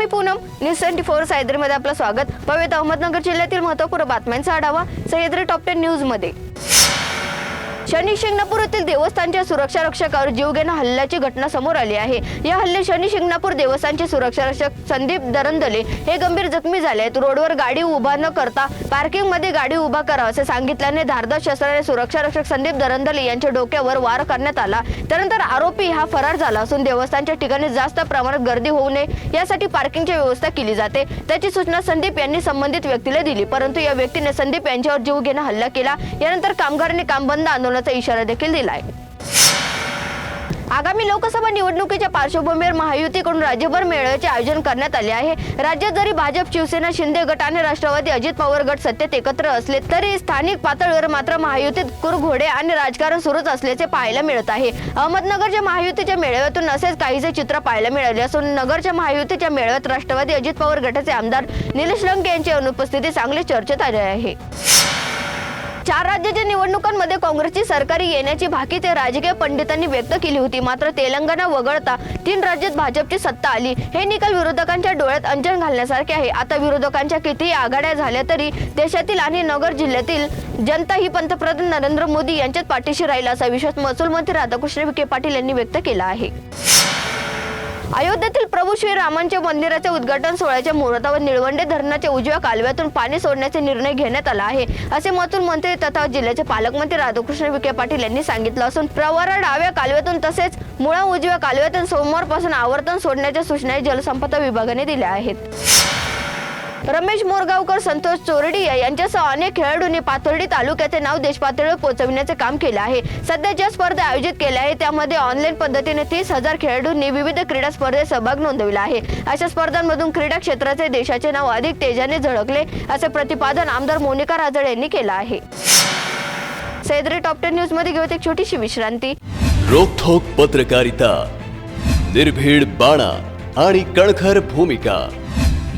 मी Poonam. News twenty four सह्याद्रीमध्ये आपलं स्वागत. पवित्र अहमदनगर जिल्ह्यातील महत्त्वपूर्ण बातम्यांचा आढावा. सह्याद्री टॉप टेन न्यूजमध्ये शनी शिंगणापूर येथील देवस्थानच्या सुरक्षा रक्षकावर जीवघेणा हल्ल्याची घटना समोर आली आहे. या हल्ले शनी शिंगणापूर देवस्थानचे सुरक्षा रक्षक संदीप दरंदले हे गंभीर जखमी झाले आहेत. रोडवर गाडी उभा न करता पार्किंगमध्ये गाडी उभा करा असे सांगितल्याने धारदार शस्त्राने सुरक्षा रक्षक संदीप दरंदले यांच्या डोक्यावर वार करण्यात आला. त्यानंतर आरोपी हा फरार झाला असून देवस्थानच्या ठिकाणी जास्त प्रमाणात गर्दी होऊ नये यासाठी पार्किंगची व्यवस्था केली जाते. त्याची सूचना संदीप यांनी संबंधित व्यक्तीला दिली. परंतु या व्यक्तीने संदीप यांच्यावर जीवघेणा हल्ला केला. यानंतर कामगारांनी काम बंद आंदोलनाचा इशारा देखील दिलाय. आगामी लोकसभा निवडणुकीच्या पार्श्वभूमीवर महायुतीकडून राज्यभर मेळाव्याचे आयोजन करण्यात आले आहे. राज्यात जरी भाजप शिवसेना शिंदे गट आणि राष्ट्रवादी अजित पवार गट सत्तेत एकत्र असले तरी स्थानिक पातळीवर मात्र महायुतीत कुरघोडे आणि राजकारण सुरूच असल्याचे पाहायला मिळत आहे. अहमदनगरच्या महायुतीच्या मेळाव्यातून असेच काहीसे चित्र पाहायला मिळाले असून नगरच्या महायुतीच्या मेळाव्यात राष्ट्रवादी अजित पवार गटाचे आमदार निलेश लंके यांची अनुपस्थिती चांगली चर्चेत आली आहे. चार राज्याच्या निवडणुकांमध्ये काँग्रेसची सरकारी येण्याची भाकी ते राजकीय पंडितांनी व्यक्त केली होती. मात्र तेलंगणा वगळता तीन राज्यात भाजपची सत्ता आली. हे निकाल विरोधकांच्या डोळ्यात अंजन घालण्यासारखे आहे. आता विरोधकांच्या कितीही आघाड्या झाल्या तरी देशातील आणि नगर जिल्ह्यातील जनता ही पंतप्रधान नरेंद्र मोदी यांच्यात पाठीशी राहील असा विश्वास महसूल मंत्री राधाकृष्ण विखे पाटील यांनी व्यक्त केला आहे. अयोध्येतील प्रभू श्रीरामांच्या मंदिराच्या उद्घाटन सोहळ्याच्या मुहूर्तावर निळवंडे धरणाच्या उजव्या कालव्यातून पाणी सोडण्याचा निर्णय घेण्यात आला आहे. असे महसूल मंत्री तथा जिल्ह्याचे पालकमंत्री राधाकृष्ण विखे पाटील यांनी सांगितलं असून प्रवरा डाव्या कालव्यातून तसेच मुळा उजव्या कालव्यातून सोमवारपासून आवर्तन सोडण्याच्या सूचना जलसंपदा विभागाने दिल्या आहेत. रमेश मोरगावकर संतोष चोरडिया यांच्यासह अनेक खेळाडूंनी पाथर्डी तालुक्याचे नाव देशपातळीवर पोहोचविण्याचे काम केले आहे. सध्या ज्या स्पर्धा आयोजित केल्या आहेत त्यामध्ये ऑनलाईन पद्धतीने तीस हजार खेळाडूंनी विविध क्रीडा स्पर्धेत सहभाग नोंदविला आहे. अशा स्पर्धांमधून क्रीडा क्षेत्राचे देशाचे नाव अधिक तेजाने झळकले असे प्रतिपादन आमदार मोनिका राजळ यांनी केलं आहे. सैद्री टॉप टेन न्यूजमध्ये घेऊत एक छोटीशी विश्रांती. रोखोक पत्रकारिता निर्भीड बाणा आणि कणखर भूमिका.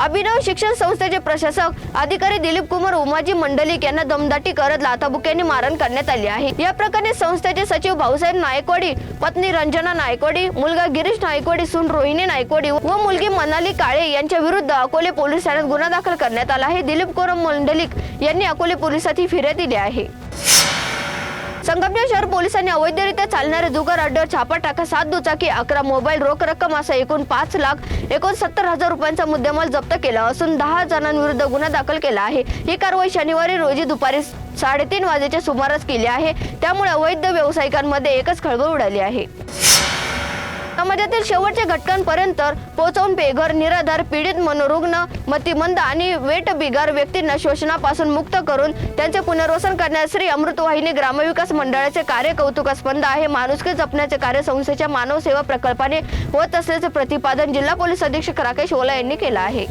अभिनव शिक्षण संस्थेचे प्रशासक अधिकारी दिलीप कुमार उमाजी मंडलिक यांना दमदाटी करत लाथाबुक्यांनी मारण करण्यात आली आहे. या प्रकरणी संस्थेचे सचिव भाऊसाहेब नायकवाडी पत्नी रंजना नायकवाडी मुलगा गिरीश नायकवाडी सून रोहिणी नायकवाडी व मुलगी मनाली काळे यांच्या विरुद्ध अकोले पोलीस ठाण्यात गुन्हा दाखल करण्यात आला आहे. दिलीप कुमार मंडलिक यांनी अकोले पोलिसात ही फिर्याद दिली आहे. संगमनेर शहर पोलिसांनी अवैधरित्या चालणाऱ्या जुगार अड्ड्यावर छापा टाका सात दुचाकी अकरा मोबाईल रोख रक्कम असा एकूण पाच लाख एकोणसत्तर हजार रुपयांचा मुद्देमाल जप्त केला असून दहा जणांविरुद्ध गुन्हा दाखल केला आहे. ही कारवाई शनिवारी रोजी दुपारी साडेतीन वाजेच्या सुमारास केली आहे. त्यामुळे अवैध व्यावसायिकांमध्ये एकच खळबळ उडाली आहे. समाजातील शेवटच्या घटकांपर्यंत पोहोचवून बेघर निराधार पीडित मनोरुग्ण मतिमंद आणि वेट बिगार व्यक्तींना शोषणापासून मुक्त करून त्यांचे पुनर्वसन करण्यास श्री अमृतवाहिनी ग्रामविकास मंडळाचे कार्य कौतुकास्पद आहे. माणुसकी जपण्याचे कार्य संस्थेच्या मानव सेवा प्रकल्पाने होत असल्याचे प्रतिपादन जिल्हा पोलीस अधीक्षक राकेश ओला यांनी केलं आहे.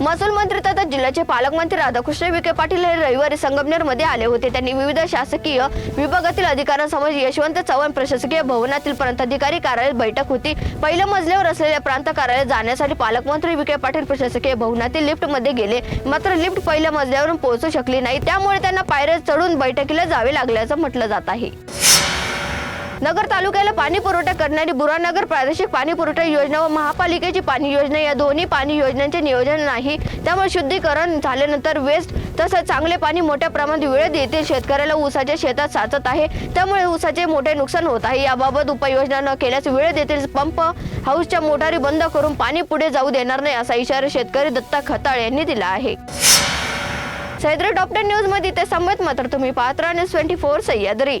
महसूल मंत्री तथा जिल्ह्याचे पालकमंत्री राधाकृष्ण विखे पाटील हे रविवारी संगमनेरमध्ये आले होते. त्यांनी विविध शासकीय विभागातील अधिकाऱ्यांसमोर यशवंत चव्हाण प्रशासकीय भवनातील प्रांताधिकारी कार्यालयात बैठक होती. पहिल्या मजल्यावर असलेल्या प्रांत कार्यालयात जाण्यासाठी पालकमंत्री विखे पाटील प्रशासकीय भवनातील लिफ्टमध्ये गेले. मात्र लिफ्ट पहिल्या मजल्यावरून पोहोचू शकली नाही. त्यामुळे त्यांना पायऱ्या चढून बैठकीला जावे लागल्याचं म्हटलं जात आहे. नगर तालुक्याला पाणी पुरवठा करणारी बुरानगर प्रादेशिक पाणी पुरवठा योजना व महापालिकेची पाणी योजना या दोन्ही पाणी योजनांचे नियोजन नाही. त्यामुळे शुद्धीकरण झाल्यानंतर वेस्ट तसंच चांगले पाणी मोठ्या प्रमाणात वेळेत येथील शेतकऱ्याला ऊसाच्या शेतात साचत आहे. त्यामुळे ऊसाचे मोठे नुकसान होत आहे. याबाबत उपाययोजना न केल्यास वेळेत येथील पंप हाऊसच्या मोटारी बंद करून पाणी पुढे जाऊ देणार नाही असा इशारा शेतकरी दत्ता खताळ यांनी दिला आहे. सह्याद्री टॉप टेन न्यूजमध्ये ते संमत मात्र तुम्ही पाहत राहा. News twenty four Sahyadri.